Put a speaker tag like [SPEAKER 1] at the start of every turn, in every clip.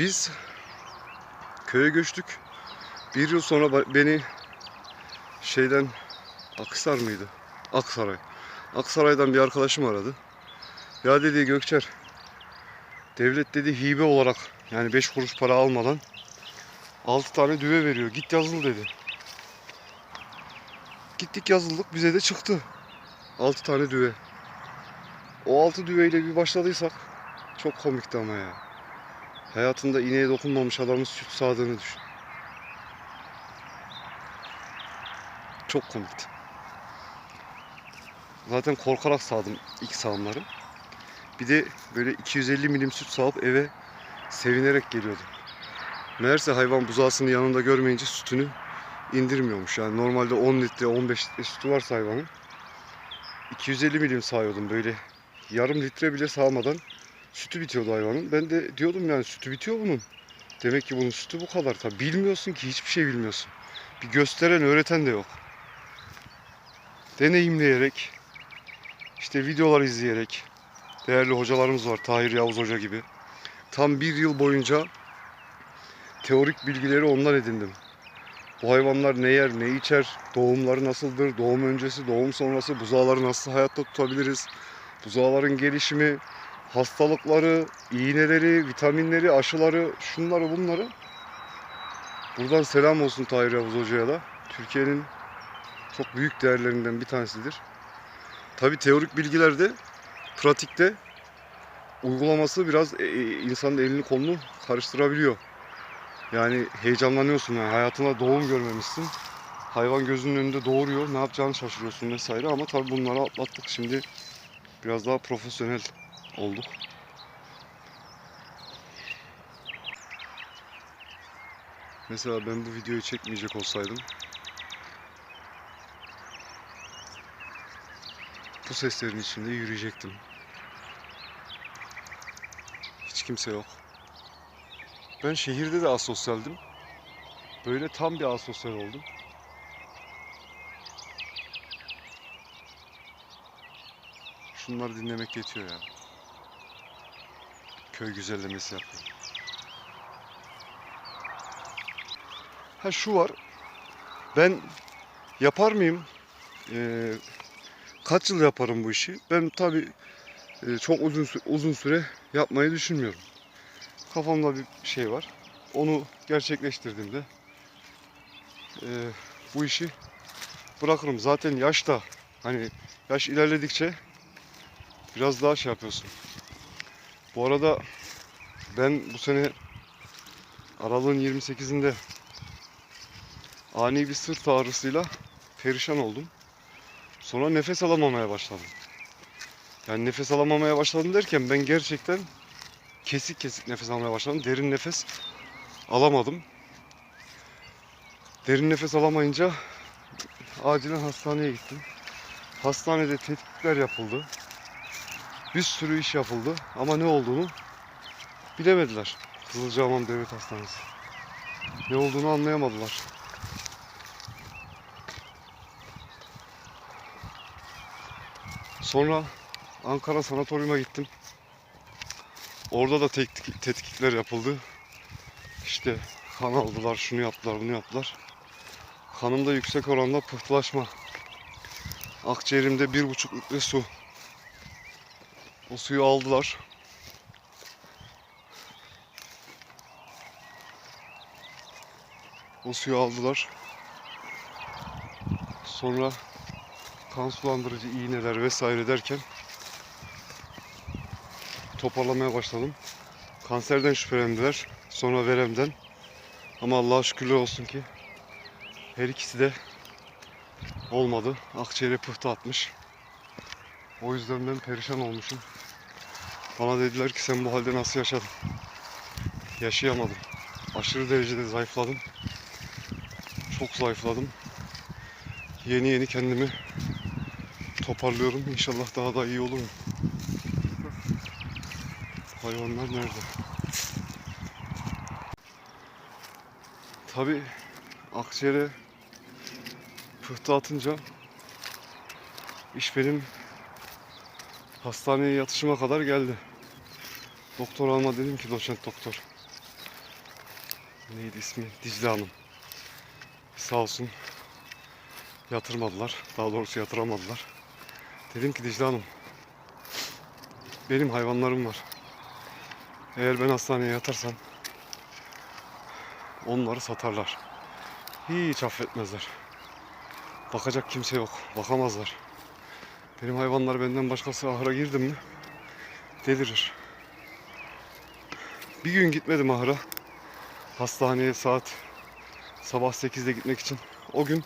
[SPEAKER 1] Biz köye göçtük. Bir yıl sonra beni şeyden Akhisar mıydı? Aksaray. Aksaray'dan bir arkadaşım aradı. Ya dedi Gökçer devlet dedi hibe olarak yani 5 kuruş para almadan 6 tane düve veriyor. Git yazıl dedi. Gittik yazıldık bize de çıktı. 6 tane düve. O 6 düveyle bir başladıysak çok komikti ama ya. Hayatında ineğe dokunmamış adamın süt sağdığını düşün. Çok komikti. Zaten korkarak sağdım ilk sağımları. Bir de böyle 250 milim süt sağıp eve sevinerek geliyordum. Meğerse hayvan buzağısını yanında görmeyince sütünü indirmiyormuş. Yani normalde 10 litre 15 litre sütü varsa hayvanın 250 milim sağıyordum böyle yarım litre bile sağmadan sütü bitiyordu hayvanın. Ben de diyordum yani sütü bitiyor bunun. Demek ki bunun sütü bu kadar. Tabi bilmiyorsun ki hiçbir şey bilmiyorsun. Bir gösteren öğreten de yok. Deneyimleyerek işte videolar izleyerek değerli hocalarımız var Tahir Yavuz Hoca gibi. Tam bir yıl boyunca teorik bilgileri ondan edindim. Bu hayvanlar ne yer, ne içer, doğumları nasıldır, doğum öncesi, doğum sonrası, buzağları nasıl hayatta tutabiliriz, buzağların gelişimi, hastalıkları, iğneleri, vitaminleri, aşıları, şunları bunları. Buradan selam olsun Tahir Yavuz Hoca'ya da. Türkiye'nin çok büyük değerlerinden bir tanesidir. Tabi teorik bilgilerde, pratikte uygulaması biraz e, e, insanın elini kolunu karıştırabiliyor. Yani heyecanlanıyorsun yani hayatına doğum görmemişsin. Hayvan gözünün önünde doğuruyor. Ne yapacağını şaşırıyorsun vesaire ama tabii bunları atlattık. Şimdi biraz daha profesyonel olduk. Mesela ben bu videoyu çekmeyecek olsaydım bu seslerin içinde yürüyecektim. Hiç kimse yok. Ben şehirde de asosyaldim. Böyle tam bir asosyal oldum. Şunları dinlemek yetiyor ya. Köy güzellemesi yapıyor. Ha şu var. Ben yapar mıyım? Ee, kaç yıl yaparım bu işi? Ben tabii e, çok uzun uzun süre yapmayı düşünmüyorum. Kafamda bir şey var. Onu gerçekleştirdiğimde e, bu işi bırakırım. Zaten yaş da hani yaş ilerledikçe biraz daha şey yapıyorsun. Bu arada ben bu sene aralığın 28'inde ani bir sırt ağrısıyla perişan oldum. Sonra nefes alamamaya başladım. Yani nefes alamamaya başladım derken ben gerçekten kesik kesik nefes almaya başladım. Derin nefes alamadım. Derin nefes alamayınca acilen hastaneye gittim. Hastanede tetkikler yapıldı. Bir sürü iş yapıldı ama ne olduğunu bilemediler. Kızılcahamam Devlet Hastanesi. Ne olduğunu anlayamadılar. Sonra Ankara Sanatoryum'a gittim. Orada da tetkik, tetkikler yapıldı. İşte kan aldılar, şunu yaptılar, bunu yaptılar. Kanımda yüksek oranda pıhtılaşma. Akciğerimde bir buçuk litre su. O suyu aldılar. O suyu aldılar. Sonra kan sulandırıcı iğneler vesaire derken toparlamaya başladım. Kanserden şüphelendiler. Sonra veremden. Ama Allah'a şükürler olsun ki her ikisi de olmadı. Akciğere pıhtı atmış. O yüzden ben perişan olmuşum. Bana dediler ki sen bu halde nasıl yaşadın? Yaşayamadım. Aşırı derecede zayıfladım. Çok zayıfladım. Yeni yeni kendimi toparlıyorum. İnşallah daha da iyi olurum. Hayvanlar nerede? Tabi akciğere pıhtı atınca iş benim hastaneye yatışıma kadar geldi. Doktor alma dedim ki doçent doktor. neydi ismi? Dicle Hanım. Sağ olsun yatırmadılar. Daha doğrusu yatıramadılar. Dedim ki Dicle Hanım benim hayvanlarım var. Eğer ben hastaneye yatarsam onları satarlar. Hiç affetmezler. Bakacak kimse yok. Bakamazlar. Benim hayvanlar benden başkası ahıra girdim mi delirir. Bir gün gitmedim ahıra. Hastaneye saat sabah 8'de gitmek için. O gün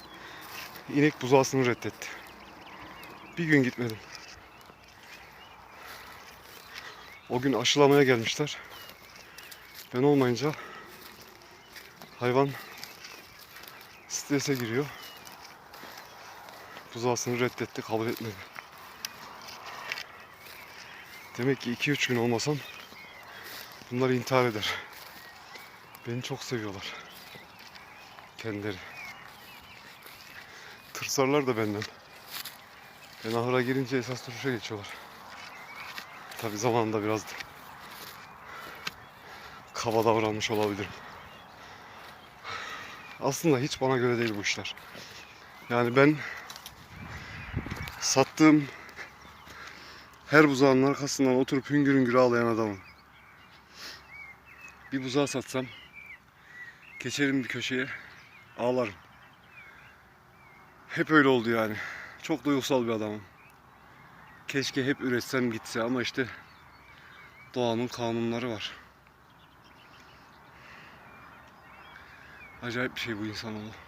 [SPEAKER 1] inek buzağısını reddetti. Bir gün gitmedim. O gün aşılamaya gelmişler. Ben olmayınca hayvan strese giriyor. Buzağısını reddetti, kabul etmedi. Demek ki 2-3 gün olmasam bunlar intihar eder. Beni çok seviyorlar. Kendileri. Tırsarlar da benden. Ben ahıra girince esas duruşa geçiyorlar. Tabi zamanında biraz kaba davranmış olabilirim. Aslında hiç bana göre değil bu işler. Yani ben sattığım her buzağın arkasından oturup hüngür hüngür ağlayan adamım. Bir buzağı satsam geçerim bir köşeye ağlarım. Hep öyle oldu yani. Çok duygusal bir adamım. Keşke hep üretsem gitse ama işte doğanın kanunları var. Acayip bir şey bu insanoğlu.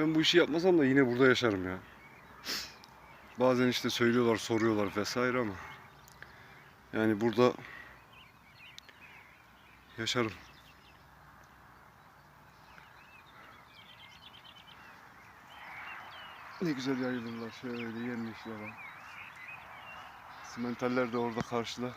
[SPEAKER 1] Ben bu işi yapmasam da yine burada yaşarım ya. Bazen işte söylüyorlar, soruyorlar vesaire ama yani burada yaşarım. Ne güzel yayılırlar şöyle yemyeşil alan. Simentaller de orada karşıda.